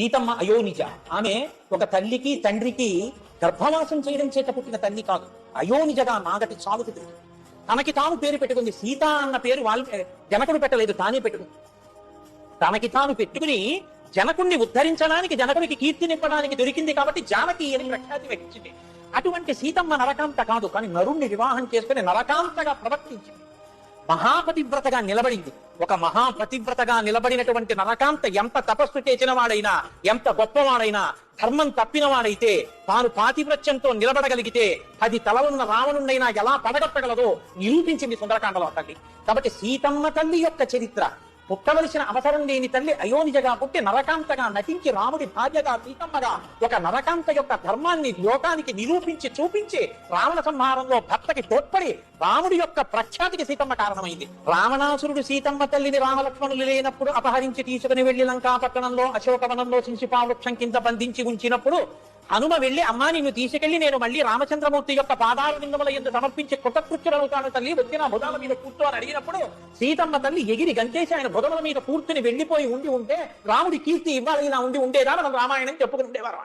సీతమ్మ అయోనిజ. ఆమె ఒక తల్లికి తండ్రికి గర్భవాసం చేయడం చేత పుట్టిన తల్లి కాదు. అయోనిజగా నాగటి సాగుతుంది తనకి తాను పేరు పెట్టుకుంది సీత అన్న పేరు వాళ్ళు జనకుడు పెట్టలేదు తానే పెట్టుకుంది. తనకి తాను పెట్టుకుని జనకుణ్ణి ఉద్ధరించడానికి జనకుడికి కీర్తినిప్పడానికి దొరికింది కాబట్టి జానకి అని ప్రఖ్యాతి వచ్చింది. అటువంటి సీతమ్మ నరకాంత కాదు కానీ నరుణ్ణి వివాహం చేసుకుని నరకాంతగా ప్రవర్తించింది. మహాపతివ్రతగా నిలబడింది. ఒక మహాపతివ్రతగా నిలబడినటువంటి నరకాంత ఎంత తపస్సు చేసిన వాడైనా ఎంత గొప్పవాడైనా ధర్మం తప్పిన వాడైతే తాను పాతివ్రత్యంతో నిలబడగలిగితే అది తల ఉన్న రావణుండైనా ఎలా పడగొట్టగలదో నిరూపించింది సుందరకాండలో తల్లి కాబట్టి సీతమ్మ తల్లి యొక్క చరిత్ర పుట్టవలసిన అవసరం లేని తల్లి అయోనిజగా పుట్టి నరకాంతగా నటించి రాముడి భార్యగా సీతమ్మగా ఒక నరకాంత యొక్క ధర్మాన్ని లోకానికి నిరూపించి చూపించి రావణ సంహారంలో భర్తకి తోడ్పడి రాముడి యొక్క ప్రఖ్యాతికి సీతమ్మ కారణమైంది. రావణాసురుడు సీతమ్మ తల్లిని రామలక్ష్మణులు లేనప్పుడు అపహరించి తీసుకుని వెళ్ళి లంకా పట్టణంలో అశోకవనంలో సింసిపా కింద బంధించి ఉంచినప్పుడు హనుమ వెళ్ళి అమ్మా నిన్ను తీసుకెళ్ళి నేను మళ్ళీ రామచంద్రమూర్తి యొక్క పాదాల నిందముల ఎందుకు సమర్పించే కృతకృత్యులవుతాను తల్లి. వచ్చిన భుజాల మీద కూర్చో అని అడిగినప్పుడు సీతమ్మ తల్లి ఎగిరి గంటేసి ఆయన భుజముల మీద కూర్చుని వెళ్ళిపోయి ఉండి ఉంటే రాముడి కీర్తి ఇవ్వాలి ఇలా ఉండి ఉండేదా? మనం రామాయణం చెప్పుకుని ఉండేవారు